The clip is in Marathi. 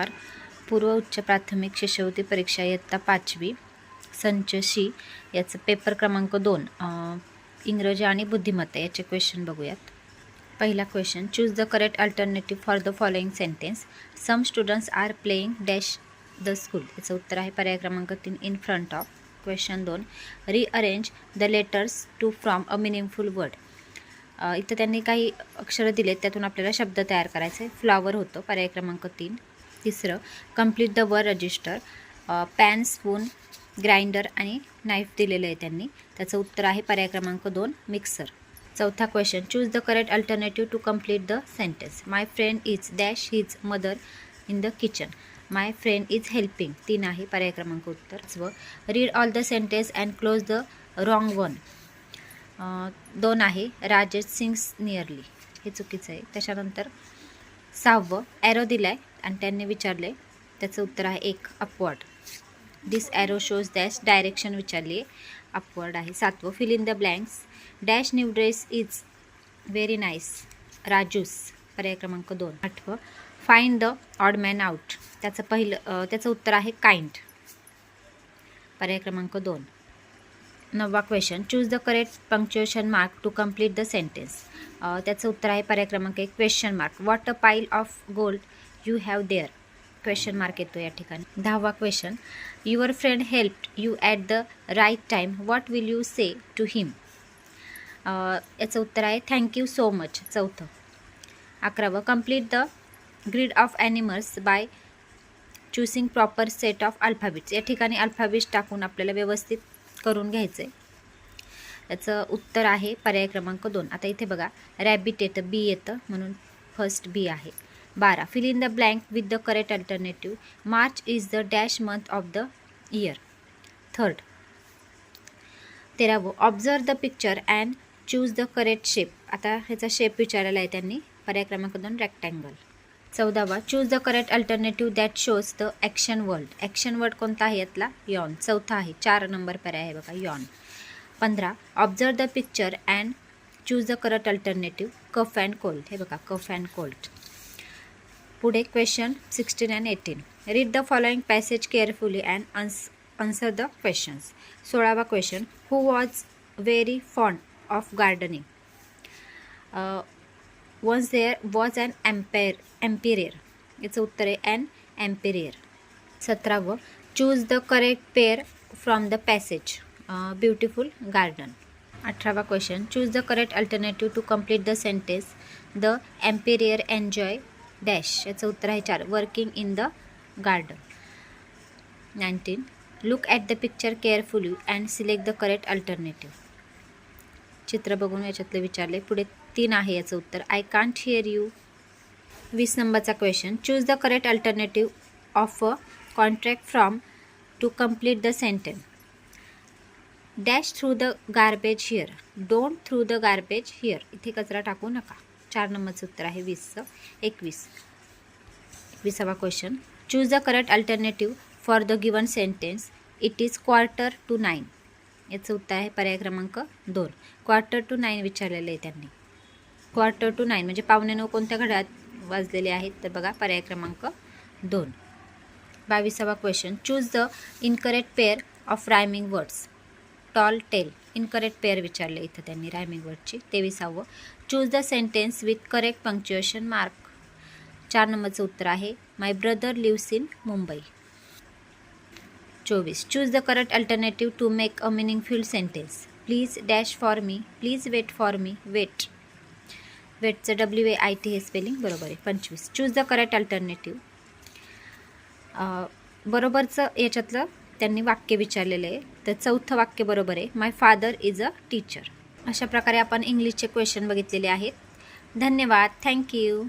नमस्कार पूर्व उच्च प्राथमिक शिष्यवृत्ती परीक्षा इयत्ता पाचवी संच शी याचं पेपर क्रमांक दोन इंग्रजी आणि बुद्धिमत्ता याचे क्वेश्चन बघूयात. पहिला question choose the correct alternative for the following sentence some students are playing dash the school याचं उत्तर आहे पर्याय क्रमांक तीन इन फ्रंट ऑफ क्वेश्चन दोन rearrange the letters to from a meaningful word इथं त्यांनी काही अक्षरं दिलेत त्यातून आपल्याला शब्द तयार करायचे. फ्लावर होतं पर्याय क्रमांक तीन. तिसरं complete the word register pan spoon grinder आणि नाईफ दिलेलं आहे त्यांनी. त्याचं उत्तर आहे पर्याय क्रमांक दोन मिक्सर चौथा question choose the correct alternative to complete the sentence my friend is dash his mother in the kitchen my friend is helping तीन आहे पर्याय क्रमांक उत्तर. व read all the sentence and close the wrong one दोन आहे राजेश सिंग्स नियरली हे चुकीचं आहे. त्याच्यानंतर सहावं ॲरो दिला आहे आणि त्यांनी विचारले त्याचं उत्तर आहे एक upward. This arrow shows dash direction विचारली अपवर्ड आहे. सातवं fill in the blanks dash new dress is very nice Raju's पर्याय क्रमांक दोन. आठवं find the odd man out त्याचं पहिलं त्याचं उत्तर आहे काइंड पर्याय क्रमांक दोन. नववा question choose the correct punctuation mark to complete the sentence त्याचं उत्तर आहे पर्याय क्रमांक एक question mark what a pile of gold you have there question mark येतो या ठिकाणी. दहावा question your friend help you at the right time what will you say to him याचं उत्तर आहे थँक्यू सो मच चौथं. अकरावं complete the grid of animals by choosing proper set of alphabets या ठिकाणी अल्फाबेट्स टाकून आपल्याला व्यवस्थित करून घ्यायचं आहे याचं उत्तर आहे पर्याय क्रमांक दोन. आता इथे बघा रॅबिट येतं बी येतं म्हणून फर्स्ट बी आहे. बारा. Fill in the blank with the correct alternative March is the dash month of the year third तेरावं. Observe the picture and choose the correct shape आता ह्याचा शेप विचारलेला आहे त्यांनी. पर्याय क्रमांक दोन rectangle चौदावा. Choose the correct alternative that shows the action world action word कोणता आहे यातला? यॉन चौथा आहे. चार नंबर पर्याय आहे बघा. यॉन पंधरा. Observe the picture and choose the correct alternative cough and cold हे बघा. कफ अँड कोल्ड पुढे question sixteen and eighteen read the following passage carefully and Ann's answer the questions सोळावा question who was very fond of gardening was there was an emperor emperor याचं उत्तर आहे an emperor सतरावं choose the correct pair from the passage beautiful garden अठरावा question choose the correct alternative to complete the sentence the emperor enjoy dash याचं उत्तर आहे चार. Working in the garden. Nineteen. Look at the picture carefully and select the correct alternative. चित्र बघून याच्यातलं विचारले. पुढे तीन आहे याचं उत्तर. I can't hear you. वीस नंबरचा question choose the correct alternative of a contract from to complete the sentence. Dash throw the garbage here. Don't throw the garbage here. इथे कचरा टाकू नका. चार नंबरचं उत्तर आहे वीसचं. एकवीस. एकविसावा question choose the correct alternative for the given sentence it is quarter to nine याचं उत्तर आहे पर्याय क्रमांक दोन. क्वार्टर टू नाईन विचारलेलं आहे त्यांनी. क्वार्टर टू नाईन म्हणजे पावणे नऊ कोणत्या घड्यात वाजलेले आहेत? तर बघा पर्याय क्रमांक दोन. बावीसावा question choose the incorrect pair of rhyming words tall tell incorrect pair विचारले इथं त्यांनी रायमिंग वर्डची तेविसावं choose the sentence with correct punctuation mark चार नंबरचं उत्तर आहे my brother lives in Mumbai. चोवीस choose the correct alternative to make a meaningful sentence please dash for me please wait for me wait वेटचं W A I T हे स्पेलिंग बरोबर आहे पंचवीस. चूज द करेक्ट अल्टरनेटिव्ह बरोबरचं याच्यातलं त्यांनी वाक्य विचारलेलं आहे. तर चौथं वाक्य बरोबर आहे. My father is a teacher अशा प्रकारे आपण इंग्लिशचे क्वेश्चन बघितलेले आहेत. धन्यवाद. थँक्यू